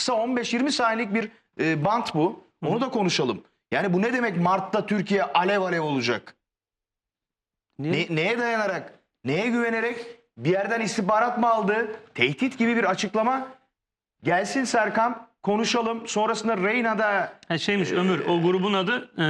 Kısa 15-20 saniyelik bir e, bant bu. Onu da konuşalım. Yani bu ne demek Mart'ta Türkiye alev alev olacak? Niye? Ne- neye dayanarak, neye güvenerek bir yerden istihbarat mı aldı? Tehdit gibi bir açıklama. Gelsin Serkan konuşalım. Sonrasında Reyna'da Ha, şeymiş Ömür o grubun adı e,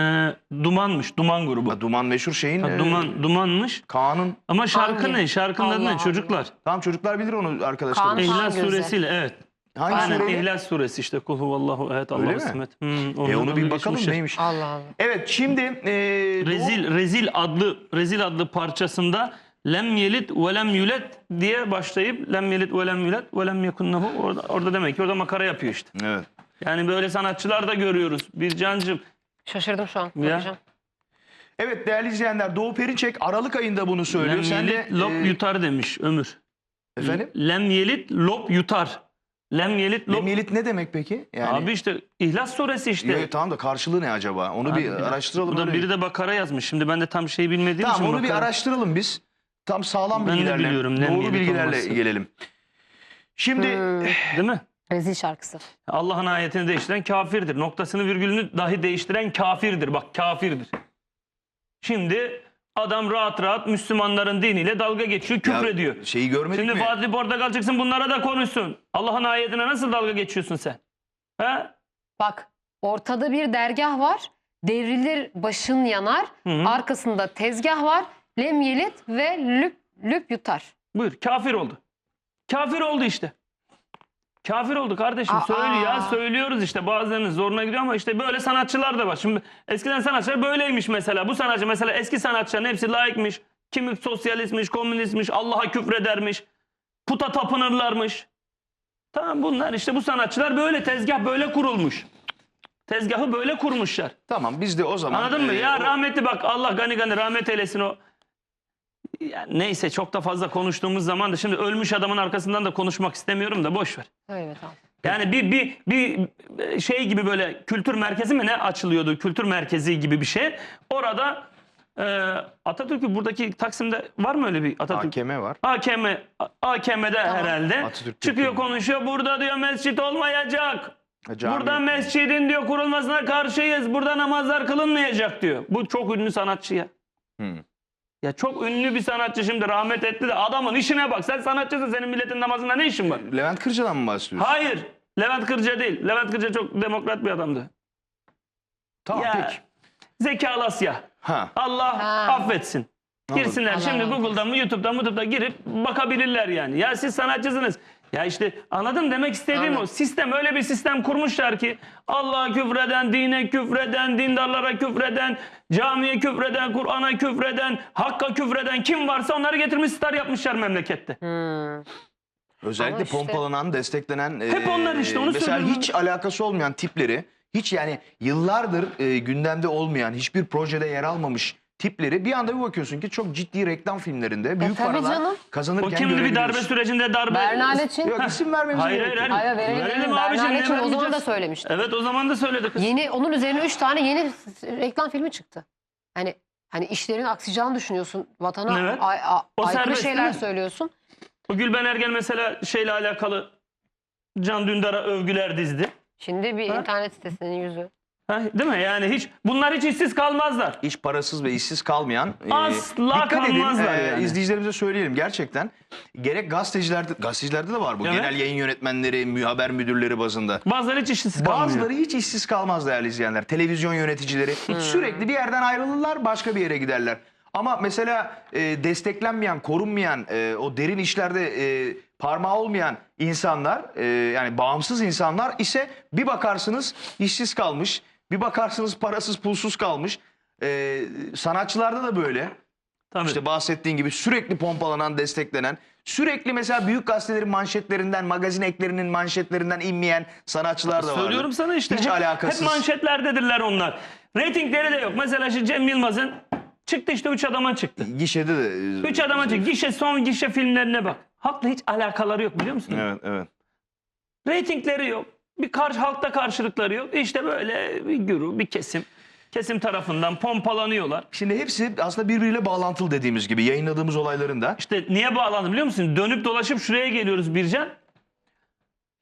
Dumanmış. Duman grubu. Ha, Duman meşhur şeyin Ha, e, Duman Dumanmış. Kaan'ın Ama şarkı Hangi? ne? Şarkının adı Allah ne? Allah. Çocuklar. tam çocuklar bilir onu arkadaşlar. Kaan- İhlas Gözü. suresiyle evet. Hangi Aynen sureyi? İhlas suresi işte. Kul huvallahu ehad Öyle Allahu mi? Hmm, E onu bir bakalım geçmişler. neymiş. Allah Allah. Evet şimdi e, Rezil Rezil adlı Rezil adlı parçasında lem yelit ve lem yulet diye başlayıp lem yelit ve lem yulet ve lem yekunnehu orada, orada demek ki orada makara yapıyor işte. Evet. Yani böyle sanatçılar da görüyoruz. Bir cancım Şaşırdım şu an. Ya. Evet değerli izleyenler Doğu Perinçek Aralık ayında bunu söylüyor. lem Sen de yelit lop e, yutar demiş Ömür. efendim Lem yelit lop yutar. Lem yelit lop. Lemiyelit ne demek peki? Yani Abi işte İhlas suresi işte. Yo, tamam da karşılığı ne acaba? Onu Abi bir araştıralım. Burada öyle. biri de bakara yazmış. Şimdi ben de tam şeyi bilmediğim için Tamam onu bir bakara- araştıralım biz. Tam sağlam Ben de bilgilerle, biliyorum, doğru lemiyelit bilgilerle olması. gelelim. Şimdi Hmm. Değil mi? Rezil şarkısı. Allah'ın ayetini değiştiren kafirdir. Noktasını virgülünü dahi değiştiren kafirdir. Bak kafirdir. Şimdi adam rahat rahat Müslümanların diniyle dalga geçiyor, küfrediyor. ya, şeyi görmedik Şimdi mi? Fatih Portakal çıksın bunlara da konuşsun. Allah'ın ayetine nasıl dalga geçiyorsun sen? He? Bak ortada bir dergah var. Devrilir başın yanar. Hı hı. Arkasında tezgah var. Lem yelit ve lüp lüp yutar. Buyur kafir oldu. Kafir oldu işte. Kafir oldu kardeşim. Aa. Söyle ya söylüyoruz işte bazılarının zoruna gidiyor ama işte böyle sanatçılar da var. Şimdi eskiden sanatçılar böyleymiş mesela. Bu sanatçı mesela eski sanatçıların hepsi laikmiş. Kimi sosyalistmiş, komünistmiş, Allah'a küfredermiş. Puta tapınırlarmış. Tamam bunlar işte bu sanatçılar böyle tezgah böyle kurulmuş. Tezgahı böyle kurmuşlar. Tamam biz de o zaman. Anladın mı? e, Ya o- rahmetli bak Allah gani gani rahmet eylesin o. Ya neyse çok da fazla konuştuğumuz zaman da şimdi ölmüş adamın arkasından da konuşmak istemiyorum da boş ver. Evet tamam. Yani bir bir bir şey gibi böyle kültür merkezi mi ne açılıyordu? Kültür merkezi gibi bir şey. Orada e, Atatürk'ü buradaki Taksim'de var mı öyle bir Atatürk? AKM var. AKM AKM'de herhalde Atatürk çıkıyor konuşuyor. Burada diyor mescit olmayacak. Cami- Burada mescidin diyor kurulmasına karşıyız. Burada namazlar kılınmayacak diyor. Bu çok ünlü sanatçı ya. Hı. Ya çok ünlü bir sanatçı şimdi rahmet etti de adamın işine bak. Sen sanatçısın senin milletin namazında ne işin var? Levent Kırca'dan mı bahsediyorsun? Hayır. Levent Kırca değil. Levent Kırca çok demokrat bir adamdı. Tamam Ya, peki. Zeki Alasya. Ha. Allah Ha. affetsin. Girsinler Allah şimdi rahmet Google'dan mı YouTube'dan YouTube'da girip bakabilirler yani. Ya siz sanatçısınız. Ya işte anladın demek istediğim Anladım. o. Sistem öyle bir sistem kurmuşlar ki Allah'a küfreden, dine küfreden, dindarlara küfreden, camiye küfreden, Kur'an'a küfreden, Hakk'a küfreden kim varsa onları getirmiş star yapmışlar memlekette. Hmm. Özellikle işte- pompalanan, desteklenen. Hep e, onlar işte, onu Mesela söylüyorum. hiç alakası olmayan tipleri, hiç yani yıllardır e, gündemde olmayan, hiçbir projede yer almamış tipleri bir anda bir bakıyorsun ki çok ciddi reklam filmlerinde büyük tabii paralar canım. kazanırken O kimdi bir darbe sürecinde darbe... Bernal için. Yok isim vermemize Hayır, gerek hayır, yok. hayır. Hayır verelim. Verelim abicim, Bernal için o zaman da vermeyeceğiz? söylemişti. Evet o zaman da söyledi kız. Yeni onun üzerine 3 tane yeni reklam filmi çıktı. Hani hani işlerin aksayacağını düşünüyorsun. Vatana Evet. ay- a- O aykırı serbest şeyler değil mi? söylüyorsun. O Gülben Ergen mesela şeyle alakalı Can Dündar'a övgüler dizdi. Şimdi bir Ha? internet sitesinin yüzü. Ha, değil mi? Yani hiç bunlar hiç işsiz kalmazlar. Hiç parasız ve işsiz kalmayan. e, Asla dikkat edin, kalmazlar e, yani. izleyicilerimize söyleyelim gerçekten. Gerek gazetecilerde, gazetecilerde de var bu. Evet. Genel yayın yönetmenleri, haber müdürleri bazında. Bazıları hiç işsiz kalmıyor. Bazıları hiç işsiz kalmaz değerli izleyenler. Televizyon yöneticileri sürekli bir yerden ayrılırlar başka bir yere giderler. Ama mesela e, desteklenmeyen, korunmayan, e, o derin işlerde e, parmağı olmayan insanlar, e, yani bağımsız insanlar ise bir bakarsınız işsiz kalmış, bir bakarsınız parasız pulsuz kalmış. E, sanatçılarda da böyle. Tabii. İşte bahsettiğin gibi sürekli pompalanan, desteklenen, sürekli mesela büyük gazetelerin manşetlerinden, magazin eklerinin manşetlerinden inmeyen sanatçılar da var. Söylüyorum sana işte. Hiç hep, alakasız. Hep manşetlerdedirler onlar. Ratingleri de yok. Mesela şu Cem Yılmaz'ın çıktı işte üç adama çıktı. Gişede de. e, Üç adama çıktı. Gişe son gişe filmlerine bak. Halkla hiç alakaları yok biliyor musun? Evet, evet. Ratingleri yok. Bir karşı halkta karşılıkları yok. İşte böyle bir güruh, bir kesim. Kesim tarafından pompalanıyorlar. Şimdi hepsi aslında birbiriyle bağlantılı dediğimiz gibi yayınladığımız olayların da. İşte niye bağlandı biliyor musun? Dönüp dolaşıp şuraya geliyoruz Bircan.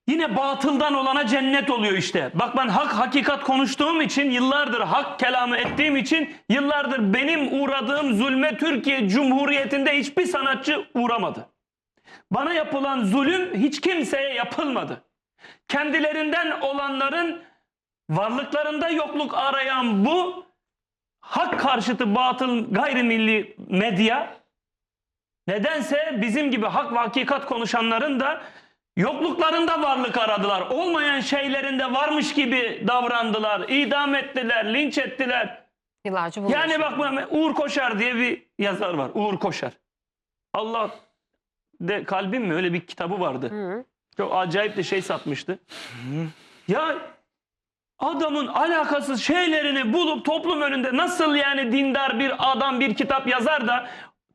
Yine batıldan olana cennet oluyor işte. Bak ben hak hakikat konuştuğum için yıllardır hak kelamı ettiğim için yıllardır benim uğradığım zulme Türkiye Cumhuriyeti'nde hiçbir sanatçı uğramadı. Bana yapılan zulüm hiç kimseye yapılmadı. Kendilerinden olanların varlıklarında yokluk arayan bu hak karşıtı batıl gayrimilli medya nedense bizim gibi hak ve hakikat konuşanların da yokluklarında varlık aradılar. Olmayan şeylerinde varmış gibi davrandılar. idam ettiler, linç ettiler. Yıllarca Yani bak bu Uğur Koşar diye bir yazar var. Uğur Koşar. Allah de kalbim mi öyle bir kitabı vardı. Hı. Çok acayip de şey satmıştı. Ya adamın alakasız şeylerini bulup toplum önünde nasıl yani dindar bir adam bir kitap yazar da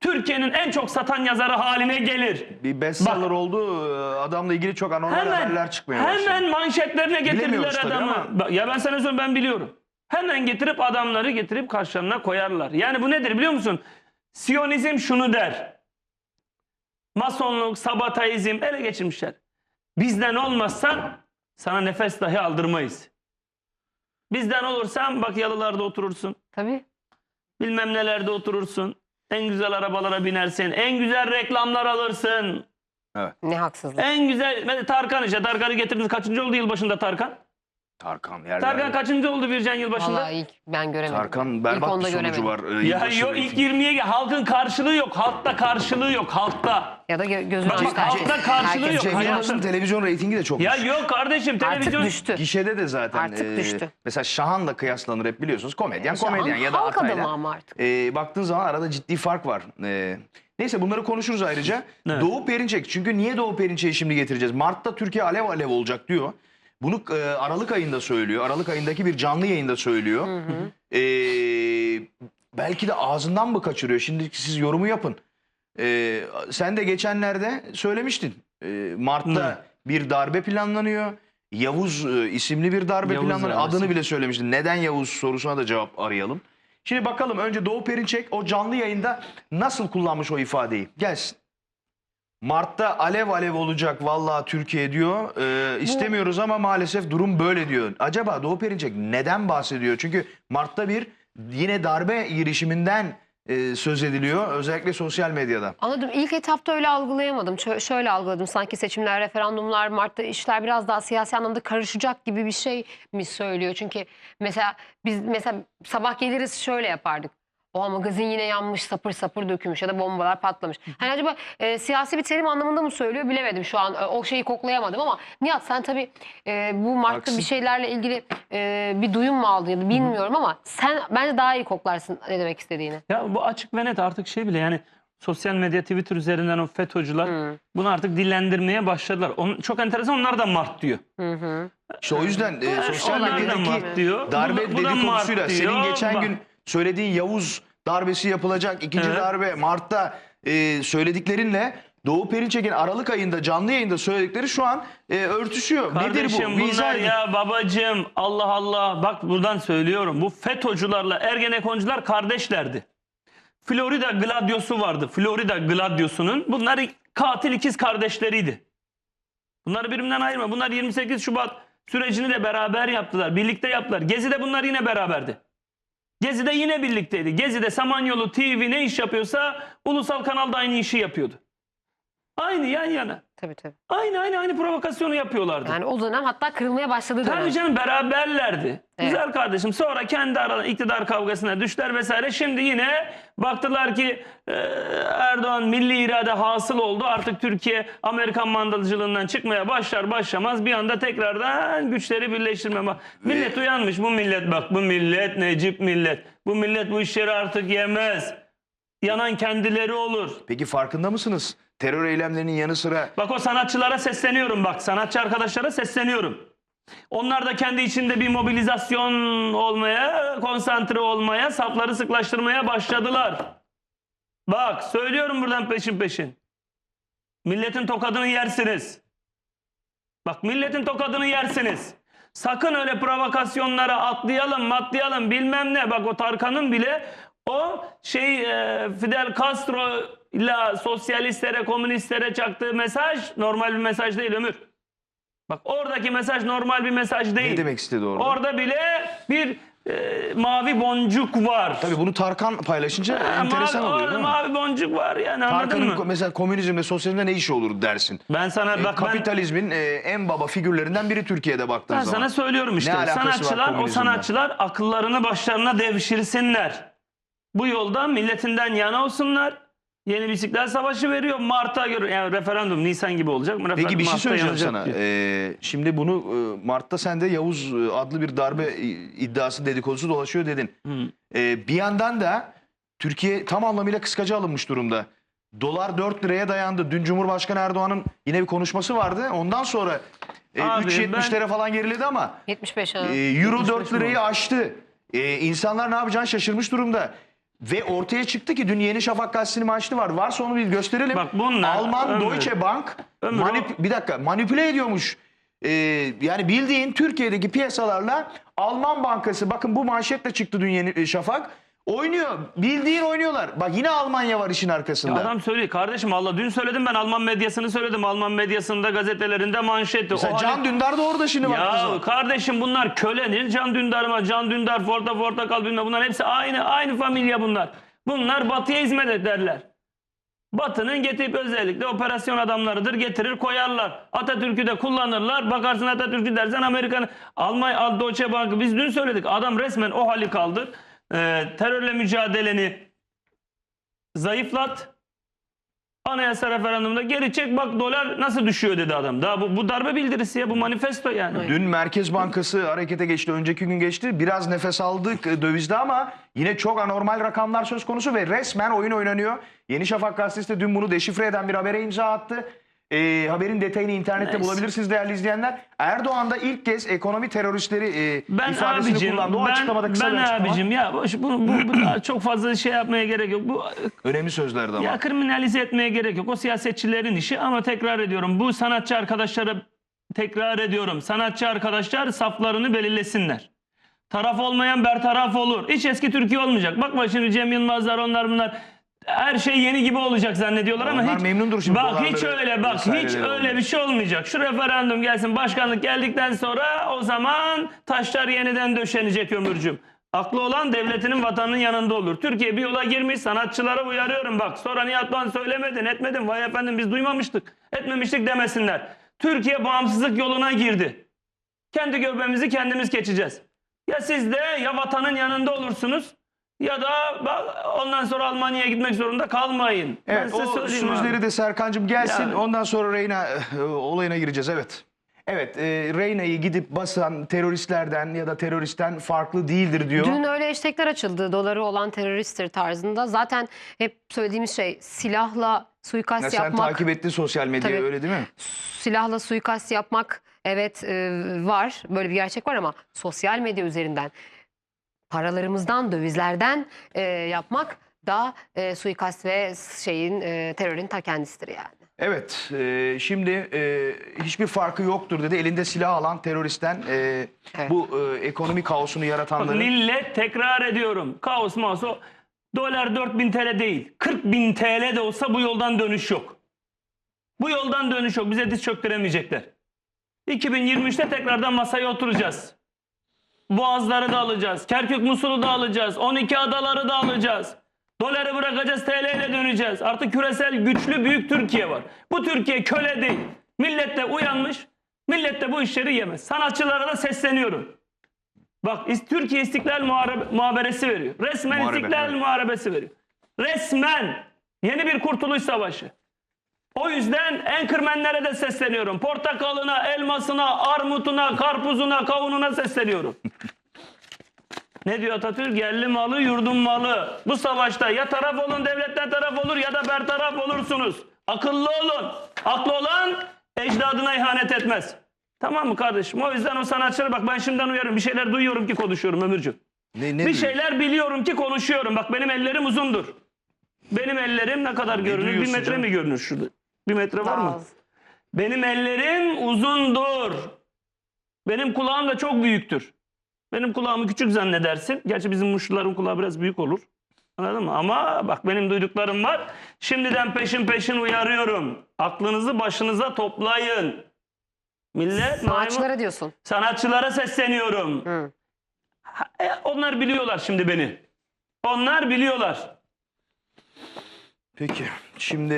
Türkiye'nin en çok satan yazarı haline gelir. Bir bestseller oldu. e, Adamla ilgili çok anormal haberler Hemen, çıkmaya başladı. hemen manşetlerine getirdiler adamı. ama. Ya ben sana söyleyeyim ben biliyorum. Hemen getirip adamları getirip karşılarına koyarlar. Yani bu nedir biliyor musun? Siyonizm şunu der. Masonluk, sabataizm ele geçirmişler. Bizden olmazsan sana nefes dahi aldırmayız. Bizden olursan bak yalılarda oturursun. Tabii. Bilmem nelerde oturursun. En güzel arabalara binersin. En güzel reklamlar alırsın. Ne haksızlık. En güzel Tarkan işte. Tarkan'ı getirdiniz. Kaçıncı oldu yılbaşında Tarkan? Tarkan yerlerde. Tarkan kaçıncı oldu Bircan yılbaşında? Vallahi ilk ben göremedim. Tarkan İlk berbat onda bir sonucu göremedim. var. e, Ya yılbaşı yok ilk reytingi. 20'ye gel. Halkın karşılığı yok. Halkta karşılığı yok. Halkta. Ya da gö- gözünü Bak, bak, halkta karşılığı yok. Cem Hayatım- Yılmaz'ın televizyon reytingi de çok Ya düşük. yok kardeşim televizyon. Artık düştü. Gişede de zaten. Artık e, düştü. Mesela Şahan'la kıyaslanır hep biliyorsunuz. Komedyen Şahan komedyen ya da halk Atay'la. adamı ama artık. E, baktığın zaman arada ciddi fark var. E, neyse bunları konuşuruz ayrıca. Evet. Doğu Perinçek. Çünkü niye Doğu Perinçek'i şimdi getireceğiz? Mart'ta Türkiye alev alev olacak diyor. Bunu e, Aralık ayında söylüyor. Aralık ayındaki bir canlı yayında söylüyor. E, belki de ağzından mı kaçırıyor? Şimdi siz yorumu yapın. E, sen de geçenlerde söylemiştin. E, Mart'ta bir darbe planlanıyor. Yavuz e, isimli bir darbe Yavuz planlanıyor. darbesi. Adını bile söylemiştin. Neden Yavuz sorusuna da cevap arayalım. Şimdi bakalım önce Doğu Perinçek o canlı yayında nasıl kullanmış o ifadeyi? Gelsin. Mart'ta alev alev olacak vallahi Türkiye diyor. Ee, istemiyoruz ama maalesef durum böyle diyor. Acaba Doğu Perinçek neden bahsediyor? Çünkü Mart'ta bir yine darbe girişiminden e, söz ediliyor. Özellikle sosyal medyada. Anladım. İlk etapta öyle algılayamadım. Çö- şöyle algıladım. Sanki seçimler, referandumlar, Mart'ta işler biraz daha siyasi anlamda karışacak gibi bir şey mi söylüyor? Çünkü mesela biz mesela sabah geliriz şöyle yapardık. O magazin yine yanmış, sapır sapır dökülmüş ya da bombalar patlamış. Hani acaba e, siyasi bir terim anlamında mı söylüyor bilemedim şu an. E, o şeyi koklayamadım ama Nihat sen tabii e, bu Mart'ta Haklısın. bir şeylerle ilgili e, bir duyum mu aldın ya da bilmiyorum ama sen bence daha iyi koklarsın ne demek istediğini. Ya bu açık ve net artık şey bile yani sosyal medya Twitter üzerinden o FETÖ'cüler Hı. bunu artık dillendirmeye başladılar. Onun, çok enteresan onlar da Mart diyor. Hı hı. İşte o yüzden e, sosyal medyadaki darbe Bu da- bu da Mart senin geçen Bak. gün söylediğin Yavuz darbesi yapılacak ikinci Evet. darbe Mart'ta e, söylediklerinle Doğu Perinçek'in Aralık ayında canlı yayında söyledikleri şu an e, örtüşüyor. Nedir Kardeşim bu? Bir izah bunlar ya babacım Allah Allah bak buradan söylüyorum. Bu FETÖ'cülerle Ergenekoncular kardeşlerdi. Florida Gladiosu vardı. Florida Gladiosu'nun bunlar katil ikiz kardeşleriydi. Bunları birbirinden ayırma. Bunlar 28 Şubat sürecini de beraber yaptılar. Birlikte yaptılar. Gezi'de bunlar yine beraberdi. Gezi'de yine birlikteydi. Gezi'de Samanyolu TV ne iş yapıyorsa ulusal kanalda aynı işi yapıyordu. Aynı yan yana. Tabii tabii. Aynı aynı aynı provokasyonu yapıyorlardı. Yani o dönem hatta kırılmaya başladı dönem. Tabii canım beraberlerdi. Evet. Güzel kardeşim. Sonra kendi aralarında iktidar kavgasına düştüler vesaire. Şimdi yine baktılar ki e, Erdoğan milli irade hasıl oldu. Artık Türkiye Amerikan mandalcılığından çıkmaya başlar başlamaz bir anda tekrardan güçleri birleştirme. Bak, Millet uyanmış. Bu millet bak bu millet Necip millet. Bu millet bu işleri artık yemez. Yanan kendileri olur. Peki farkında mısınız? Terör eylemlerinin yanı sıra Bak o sanatçılara sesleniyorum bak. Sanatçı arkadaşlara sesleniyorum. Onlar da kendi içinde bir mobilizasyon olmaya, konsantre olmaya, safları sıklaştırmaya başladılar. Bak söylüyorum buradan peşin peşin. Milletin tokadını yersiniz. Bak milletin tokadını yersiniz. Sakın öyle provokasyonlara atlayalım, matlayalım bilmem ne. Bak o Tarkan'ın bile o şey e, Fidel Castro ile sosyalistlere, komünistlere çaktığı mesaj normal bir mesaj değil Ömür. Bak oradaki mesaj normal bir mesaj değil. Ne demek istedi orada? Orada bile bir e, mavi boncuk var. Tabii bunu Tarkan paylaşınca Ha, enteresan mavi, oluyor değil mi? mavi boncuk var yani anladın Tarkan'ın mı? ko- mesela komünizmle sosyalizmle ne işi olur dersin. Ben sana E, bak ben, kapitalizmin e, en baba figürlerinden biri Türkiye'de baktığın ben zaman. sana söylüyorum işte. Ne Sanatçılar o sanatçılar akıllarını başlarına devşirsinler. Bu yolda milletinden yana olsunlar. Yeni bisiklet savaşı veriyor. Mart'a göre yani referandum Nisan gibi olacak mı? Peki bir şey Mart'ta söyleyeceğim sana. Ee, şimdi bunu e, Mart'ta sende Yavuz e, adlı bir darbe iddiası dedikodusu dolaşıyor dedin. Ee, bir yandan da Türkiye tam anlamıyla kıskaca alınmış durumda. Dolar 4 liraya dayandı. Dün Cumhurbaşkanı Erdoğan'ın yine bir konuşması vardı. Ondan sonra e, Abi 3.70'lere falan geriledi ama 75 ha. e, Euro 4 75 mi lirayı aştı. E, insanlar ne yapacağını şaşırmış durumda. Ve ortaya çıktı ki dün Yeni Şafak gazetesinin maaşlı var. Varsa onu bir gösterelim. Bak bunlar- Alman Ömür. Deutsche Bank Ömür, manip- bir dakika manipüle ediyormuş. Ee, yani bildiğin Türkiye'deki piyasalarla Alman bankası bakın bu manşetle çıktı dün Yeni Şafak. Oynuyor. Bildiğin oynuyorlar. Bak yine Almanya var işin arkasında. Adam söylüyor kardeşim Allah dün söyledim ben Alman medyasını söyledim. Alman medyasında gazetelerinde manşetti. Mesela O Can hani- Dündar da orada şimdi baktığın Ya kardeşim bunlar kölenir. Can Dündar mı? Can Dündar, Forta Portakal bilmem bunlar hepsi aynı aynı familya bunlar. Bunlar batıya hizmet ederler. Batı'nın getirip özellikle operasyon adamlarıdır. Getirir koyarlar. Atatürk'ü de kullanırlar. Bakarsın Atatürk'ü dersen Amerikan, Almanya, Deutsche Bank. Biz dün söyledik. Adam resmen o hali kaldır. Ee, terörle mücadeleni zayıflat. Anayasa referandumunda geri çek bak dolar nasıl düşüyor dedi adam. Daha bu, bu darbe bildirisi ya bu manifesto yani. Dün Merkez Bankası harekete geçti. Önceki gün geçti. Biraz nefes aldık e, dövizde ama yine çok anormal rakamlar söz konusu ve resmen oyun oynanıyor. Yeni Şafak gazetesi de dün bunu deşifre eden bir habere imza attı. E, haberin detayını internette Neyse. bulabilirsiniz değerli izleyenler. Erdoğan da ilk kez ekonomi teröristleri e, Ben ifadesini abicim, kullandı. O ben, açıklamada kısa ben bir açıklama. abicim ya bu, bu, bu çok fazla şey yapmaya gerek yok. Bu Önemli sözlerdi ama. ya kriminalize etmeye gerek yok. O siyasetçilerin işi ama tekrar ediyorum. Bu sanatçı arkadaşlara tekrar ediyorum. Sanatçı arkadaşlar saflarını belirlesinler. Taraf olmayan bertaraf olur. Hiç eski Türkiye olmayacak. Bakma şimdi Cem Yılmazlar onlar bunlar her şey yeni gibi olacak zannediyorlar ama Onlar hiç memnundur şimdi Bak hiç öyle bak hiç öyle olmuş. bir şey olmayacak. Şu referandum gelsin başkanlık geldikten sonra o zaman taşlar yeniden döşenecek ömürcüm. Aklı olan devletinin vatanının yanında olur. Türkiye bir yola girmiş sanatçılara uyarıyorum bak. Sonra Nihat Doğan söylemedin etmedin. Vay efendim biz duymamıştık etmemiştik demesinler. Türkiye bağımsızlık yoluna girdi. Kendi göbeğimizi kendimiz geçeceğiz. Ya siz de ya vatanın yanında olursunuz ya da ondan sonra Almanya'ya gitmek zorunda kalmayın. Ben Evet size o söyleyeyim abi. sözleri de Serkan'cığım gelsin. Ya. Ondan sonra Reyna e, olayına gireceğiz. Evet. Evet, e, Reyna'yı gidip basan teröristlerden ya da teröristten farklı değildir diyor. Dün öyle hashtagler açıldı. Doları olan teröristtir tarzında. Zaten hep söylediğimiz şey silahla suikast Ya sen yapmak. takip ettin sosyal medyayı Tabii. öyle değil mi? silahla suikast yapmak evet e, var. Böyle bir gerçek var ama sosyal medya üzerinden paralarımızdan, dövizlerden e, yapmak da e, suikast ve şeyin e, terörün ta kendisidir yani. Evet, e, şimdi e, hiçbir farkı yoktur dedi. Elinde silah alan teröristten e, Evet. bu e, ekonomi kaosunu Bak, yaratanların... millet tekrar ediyorum. Kaos maos o dolar 4000 TL değil. 40 bin TL de olsa bu yoldan dönüş yok. Bu yoldan dönüş yok. Bize diz çöktüremeyecekler. 2023'te tekrardan masaya oturacağız. Boğazları da alacağız. Kerkük Musul'u da alacağız. 12 adaları da alacağız. Doları bırakacağız TL ile döneceğiz. Artık küresel güçlü büyük Türkiye var. Bu Türkiye köle değil. Millet de uyanmış. Millet de bu işleri yemez. Sanatçılara da sesleniyorum. Bak Türkiye İstiklal Muharebe- Muhaberesi veriyor. Resmen Muharebe, İstiklal evet. Muharebesi veriyor. Resmen yeni bir kurtuluş savaşı. O yüzden enkırmenlere de sesleniyorum. Portakalına, elmasına, armutuna, karpuzuna, kavununa sesleniyorum. ne diyor Atatürk? Yerli malı, yurdun malı. Bu savaşta ya taraf olun devletten taraf olur ya da bertaraf olursunuz. Akıllı olun. Aklı olan ecdadına ihanet etmez. Tamam mı kardeşim? O yüzden o sanatçılara bak ben şimdiden uyarıyorum. Bir şeyler duyuyorum ki konuşuyorum Ömürcüğüm. Ne, ne Bir şeyler biliyorum ki konuşuyorum. Bak benim ellerim uzundur. Benim ellerim ne kadar görünür? Bir metre canım? mi görünür şurada? Bir metre var mı? Az. Benim ellerim uzundur. Benim kulağım da çok büyüktür. Benim kulağımı küçük zannedersin. Gerçi bizim muşluların kulağı biraz büyük olur. Anladın mı? Ama bak benim duyduklarım var. Şimdiden peşin peşin uyarıyorum. Aklınızı başınıza toplayın. Millet maymun. Sanatçılara diyorsun. Sanatçılara sesleniyorum. Hı. Ha, e, onlar biliyorlar şimdi beni. Onlar biliyorlar. Peki şimdi